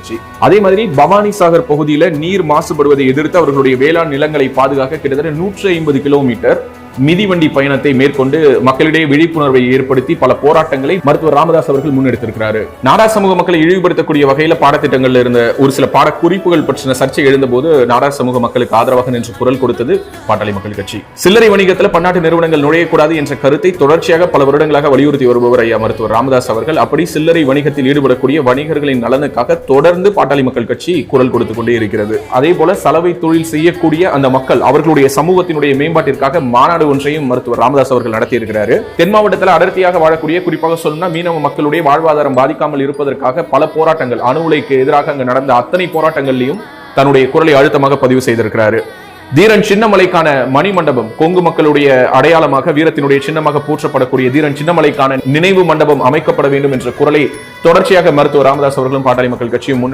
கட்சி. அதே மாதிரி பவானி சாகர் பகுதியில் நீர் மாசுபடுவதை எதிர்த்து அவர்களுடைய வேளாண் நிலங்களை பாதுகாக்க கிட்டத்தட்ட நூற்றி ஐம்பது கிலோமீட்டர் மிதிவண்டி பயணத்தை மேற்கொண்டு மக்களிடையே விழிப்புணர்வை ஏற்படுத்தி பல போராட்டங்களை மருத்துவர் ராமதாஸ் அவர்கள் முன்னெடுத்திருக்கிறாரு. நாடா சமூக மக்களை இழிவுபடுத்தக்கூடிய வகையில பாடத்திட்டங்கள்ல இருந்த ஒரு சில பாட குறிப்புகள் பற்றின சர்ச்சை எழுந்தபோது நாடா சமூக மக்களுக்கு ஆதரவாக நின்று குரல் கொடுத்தது பாட்டாளி மக்கள் கட்சி. சில்லறை வணிகத்தில் பன்னாட்டு நிறுவனங்கள் நுழையக்கூடாது என்ற கருத்தை தொடர்ச்சியாக பல வருடங்களாக வலியுறுத்தி வருபவர் ஐயா மருத்துவர் ராமதாஸ் அவர்கள். அப்படி சில்லறை வணிகத்தில் ஈடுபடக்கூடிய வணிகர்களின் நலனுக்காக தொடர்ந்து பாட்டாளி மக்கள் கட்சி குரல் கொடுத்து கொண்டே இருக்கிறது. அதே போல சலவை தொழில் செய்யக்கூடிய அந்த மக்கள் அவர்களுடைய சமூகத்தினுடைய மேம்பாட்டிற்காக மாநாடு ஒன்றையும் மருத்துவர் ராமதாஸ் அவர்கள் நடத்தியிருக்கிறாரு. தென் மாவட்டத்தில் அடர்த்தியாக வாழக்கூடிய குறிப்பாக சொல்லணும்னா மீனவ மக்களுடைய வாழ்வாதாரம் பாதிக்காமல் இருப்பதற்காக பல போராட்டங்கள் அணு உலைக்கு எதிராக அங்கு நடந்த அத்தனை போராட்டங்கள்லையும் தன்னுடைய குரலை அழுத்தமாக பதிவு செய்திருக்கிறாரு. தீரன் சின்னமலைக்கான மணி மண்டபம் கொங்கு மக்களுடைய அடையாளமாக வீரத்தினுடைய சின்னமாக போற்றப்படக்கூடிய தீரன் சின்னமலைக்கான நினைவு மண்டபம் அமைக்கப்பட வேண்டும் என்ற குரலை தொடர்ச்சியாக மருத்துவர் ராமதாஸ் அவர்களும் பாட்டாளி மக்கள் கட்சியும் முன்